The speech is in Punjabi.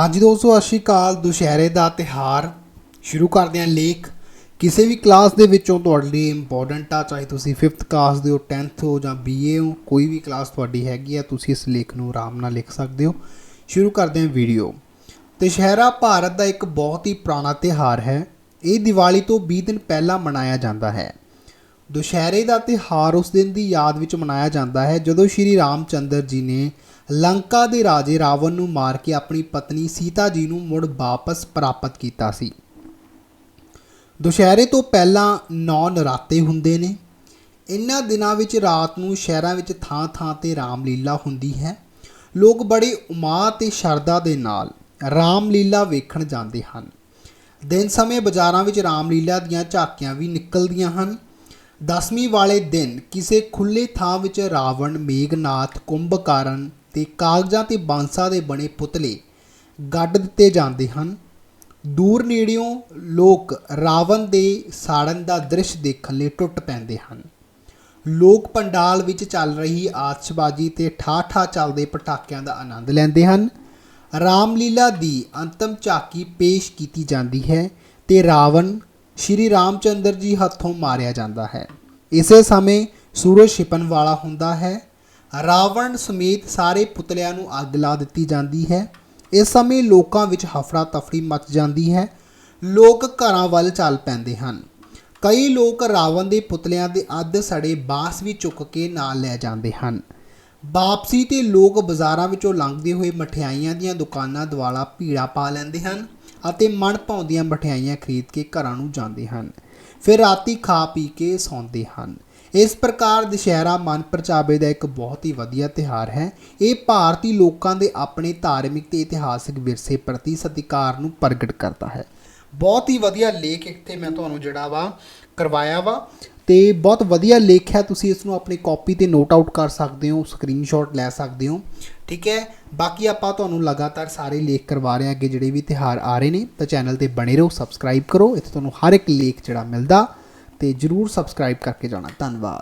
ਹਾਂਜੀ ਦੋਸਤੋ ਸਤਿ ਸ਼੍ਰੀ ਅਕਾਲ ਦੁਸ਼ਹਿਰੇ ਦਾ ਤਿਹਾਰ ਸ਼ੁਰੂ ਕਰਦੇ ਹਾਂ ਲੇਖ। ਕਿਸੇ ਵੀ ਕਲਾਸ ਦੇ ਵਿੱਚੋਂ ਤੁਹਾਡੇ ਲਈ ਇੰਪੋਰਟੈਂਟ ਆ, ਚਾਹੇ ਤੁਸੀਂ 5th ਕਲਾਸ ਦੇ ਹੋ 10th ਹੋ ਜਾਂ BA ਹੋ, ਕੋਈ ਵੀ ਕਲਾਸ ਤੁਹਾਡੀ ਹੈਗੀ ਆ, ਤੁਸੀਂ ਇਸ ਲੇਖ ਨੂੰ ਆਰਾਮ ਨਾਲ ਲਿਖ ਸਕਦੇ ਹੋ। ਸ਼ੁਰੂ ਕਰਦੇ ਹਾਂ ਵੀਡੀਓ ਦੁਸ਼ਹਿਰਾ ਭਾਰਤ ਦਾ ਇੱਕ ਬਹੁਤ ਹੀ ਪੁਰਾਣਾ ਤਿਹਾਰ ਹੈ। ਇਹ ਦੀਵਾਲੀ ਤੋਂ 20 ਦਿਨ ਪਹਿਲਾਂ ਮਨਾਇਆ ਜਾਂਦਾ ਹੈ। ਦੁਸ਼ਹਿਰੇ ਦਾ ਤਿਹਾਰ ਉਸ ਦਿਨ ਦੀ ਯਾਦ ਵਿੱਚ ਮਨਾਇਆ ਜਾਂਦਾ ਹੈ, ਜਦੋਂ ਸ਼੍ਰੀ ਰਾਮਚੰਦਰ ਜੀ ਨੇ ਲੰਕਾ ਦੇ ਰਾਜੇ ਰਾਵਣ ਨੂੰ ਮਾਰ ਕੇ ਆਪਣੀ ਪਤਨੀ ਸੀਤਾ ਜੀ ਨੂੰ ਮੁੜ ਵਾਪਸ ਪ੍ਰਾਪਤ ਕੀਤਾ ਸੀ। ਦੁਸ਼ਹਿਰੇ ਤੋਂ ਪਹਿਲਾਂ ਨੌ ਨਰਾਤੇ ਹੁੰਦੇ ਨੇ। ਇਹਨਾਂ ਦਿਨਾਂ ਵਿੱਚ ਰਾਤ ਨੂੰ ਸ਼ਹਿਰਾਂ ਵਿੱਚ ਥਾਂ-ਥਾਂ ਤੇ ਰਾਮਲੀਲਾ ਹੁੰਦੀ ਹੈ। ਲੋਕ ਬੜੇ ਉਮਾ ਤੇ ਸ਼ਰਧਾ ਦੇ ਨਾਲ ਰਾਮਲੀਲਾ ਵੇਖਣ ਜਾਂਦੇ ਹਨ। ਦਿਨ ਸਮੇਂ ਬਾਜ਼ਾਰਾਂ ਵਿੱਚ ਰਾਮਲੀਲਾ ਦੀਆਂ ਝਾਕੀਆਂ ਵੀ ਨਿਕਲਦੀਆਂ ਹਨ। ਦਸਵੀਂ ਵਾਲੇ ਦਿਨ ਕਿਸੇ ਖੁੱਲੇ ਥਾਂ ਵਿੱਚ ਰਾਵਣ, ਮੇਘਨਾਥ, ਕੁੰਭਕਰਨ ਤੇ ਕਾਗਜ਼ਾਂ ਤੇ ਬਾਂਸਾਂ ਦੇ ਬਣੇ ਪੁਤਲੇ ਗੱਡ ਦਿੱਤੇ ਜਾਂਦੇ ਹਨ। ਦੂਰ ਨੇੜਿਓਂ ਲੋਕ ਰਾਵਣ ਦੇ ਸਾੜਨ ਦਾ ਦ੍ਰਿਸ਼ ਦੇਖਣ ਲਈ ਟੁੱਟ ਪੈਂਦੇ ਹਨ। ਲੋਕ ਪੰਡਾਲ ਵਿੱਚ ਚੱਲ ਰਹੀ ਆਤਸ਼ਬਾਜ਼ੀ ਤੇ ਠਾਠਾ ਚੱਲਦੇ ਪਟਾਕਿਆਂ ਦਾ ਆਨੰਦ ਲੈਂਦੇ ਹਨ। ਰਾਮਲੀਲਾ ਦੀ ਅੰਤਮ ਝਾਕੀ ਪੇਸ਼ ਕੀਤੀ ਜਾਂਦੀ ਹੈ ਤੇ ਰਾਵਣ ਸ਼੍ਰੀ ਰਾਮਚੰਦਰ ਜੀ ਹੱਥੋਂ ਮਾਰਿਆ ਜਾਂਦਾ ਹੈ। ਇਸੇ ਸਮੇਂ ਸੂਰਜ ਛਿਪਣ ਵਾਲਾ ਹੁੰਦਾ ਹੈ ਰਾਵਣ ਸਮੇਤ ਸਾਰੇ ਪੁਤਲਿਆਂ ਨੂੰ ਅੱਗ ਲਾ ਦਿੱਤੀ ਜਾਂਦੀ ਹੈ। ਇਸ ਸਮੇਂ ਲੋਕਾਂ ਵਿੱਚ ਹਫੜਾ ਤਫੜੀ ਮਚ ਜਾਂਦੀ ਹੈ। ਲੋਕ ਘਰਾਂ ਵੱਲ ਚੱਲ ਪੈਂਦੇ ਹਨ। ਕਈ ਲੋਕ ਰਾਵਣ ਦੇ ਪੁਤਲਿਆਂ ਦੇ ਅੱਧ ਸੜੇ ਬਾਂਸ ਵੀ ਚੁੱਕ ਕੇ ਨਾਲ ਲੈ ਜਾਂਦੇ ਹਨ। ਵਾਪਸੀ ਤੇ ਲੋਕ ਬਾਜ਼ਾਰਾਂ ਵਿੱਚੋਂ ਲੰਘਦੇ ਹੋਏ ਮਠਿਆਈਆਂ ਦੀਆਂ ਦੁਕਾਨਾਂ ਦੁਆਲਾ ਭੀੜਾ ਪਾ ਲੈਂਦੇ ਹਨ ਅਤੇ ਮਨ ਭਾਉਂਦੀਆਂ ਮਠਿਆਈਆਂ ਖਰੀਦ ਕੇ ਘਰਾਂ ਨੂੰ ਜਾਂਦੇ ਹਨ। ਫਿਰ ਰਾਤੀ ਖਾ ਪੀ ਕੇ ਸੌਂਦੇ ਹਨ। ਇਸ ਪ੍ਰਕਾਰ ਦੁਸ਼ਹਿਰਾ ਮਨ ਪਰਚਾਵੇ ਦਾ ਇੱਕ ਬਹੁਤ ਹੀ ਵਧੀਆ ਤਿਹਾਰ ਹੈ। ਇਹ ਭਾਰਤੀ ਲੋਕਾਂ ਦੇ ਆਪਣੇ ਧਾਰਮਿਕ ਤੇ ਇਤਿਹਾਸਿਕ ਵਿਰਸੇ ਪ੍ਰਤੀ ਸਤਿਕਾਰ ਨੂੰ ਪ੍ਰਗਟ ਕਰਦਾ ਹੈ। ਬਹੁਤ ਹੀ ਵਧੀਆ ਲੇਖ ਇੱਥੇ ਮੈਂ ਤੁਹਾਨੂੰ ਜਿਹੜਾ ਵਾ ਕਰਵਾਇਆ ਵਾ ਤੇ ਬਹੁਤ ਵਧੀਆ ਲੇਖ ਹੈ, ਤੁਸੀਂ ਇਸ ਨੂੰ ਆਪਣੀ ਕਾਪੀ ਤੇ ਨੋਟ ਆਊਟ ਕਰ ਸਕਦੇ ਹੋ ਸਕਰੀਨਸ਼ਾਟ ਲੈ ਸਕਦੇ ਹੋ, ਠੀਕ ਹੈ? ਬਾਕੀ ਆਪਾਂ ਤੁਹਾਨੂੰ ਲਗਾਤਾਰ ਸਾਰੇ ਲੇਖ ਕਰਵਾ ਰਹੇ ਹਾਂ, ਅੱਗੇ ਜਿਹੜੇ ਵੀ ਤਿਹਾਰ ਆ ਰਹੇ ਨੇ, ਤਾਂ ਚੈਨਲ ਤੇ ਬਣੇ ਰਹੋ ਸਬਸਕ੍ਰਾਈਬ ਕਰੋ, ਇੱਥੇ ਤੁਹਾਨੂੰ ਹਰ ਇੱਕ ਲੇਖ ਜਿਹੜਾ ਮਿਲਦਾ ਤੇ ਜਰੂਰ ਸਬਸਕ੍ਰਾਈਬ ਕਰਕੇ ਜਾਣਾ, ਧੰਨਵਾਦ।